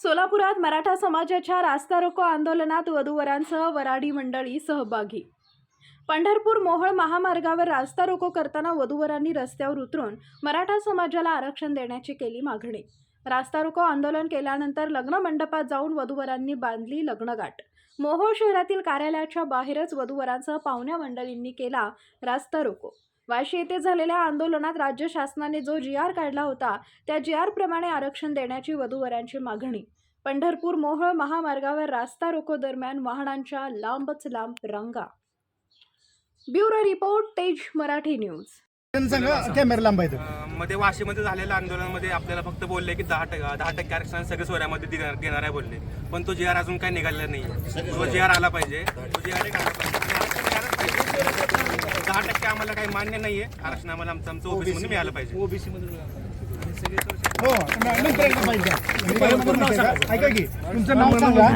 सोलापुरात मराठा समाजाच्या रास्ता रोको आंदोलनात वधूवरांसह वराडी मंडळी सहभागी. पंढरपूर मोहोळ महामार्गावर रास्ता रोको करताना वधूवरांनी रस्त्यावर उतरून मराठा समाजाला आरक्षण देण्याची केली मागणी. रास्ता रोको आंदोलन केल्यानंतर लग्न मंडपात जाऊन वधूवरांनी बांधली लग्नगाठ. मोहोळ शहरातील कार्यालयाच्या बाहेरच वधूवरांसह पाहुण्या मंडळींनी केला रास्ता रोको वाशी येथे झालेल्या आंदोलनात राज्य शासनाने जो जी आर काढला होता त्या जी आर प्रमाणे आरक्षण देण्याची वधूवरांची मागणी. पंढरपूर मोहोळ महामार्गावर रास्ता रोको दरम्यान वाहनांच्या लांबच लांब रांगा. ब्युरो रिपोर्ट तेज मराठी न्यूज. अ, मध्ये वाशीमध्ये झालेल्या आंदोलनामध्ये आपल्याला फक्त बोलले की दहा टक्के दहा टक्के आरक्षण सगळे सोऱ्यामध्ये देणार देणार आहे बोलले. पण तो जी आर अजून काही निघालेला नाही तो जी आर आला पाहिजे. तो जी आर एक आला पाहिजे आणि आरक्षण द्यायलाच पाहिजे. दहा टक्के आम्हाला काही मान्य नाहीये. आरक्षण आम्हाला आमचं आमचं ओबीसी मध्ये मिळालं पाहिजे. हो नंतर एकदा पाहिजे. ऐका की तुमचं नाव सांगा.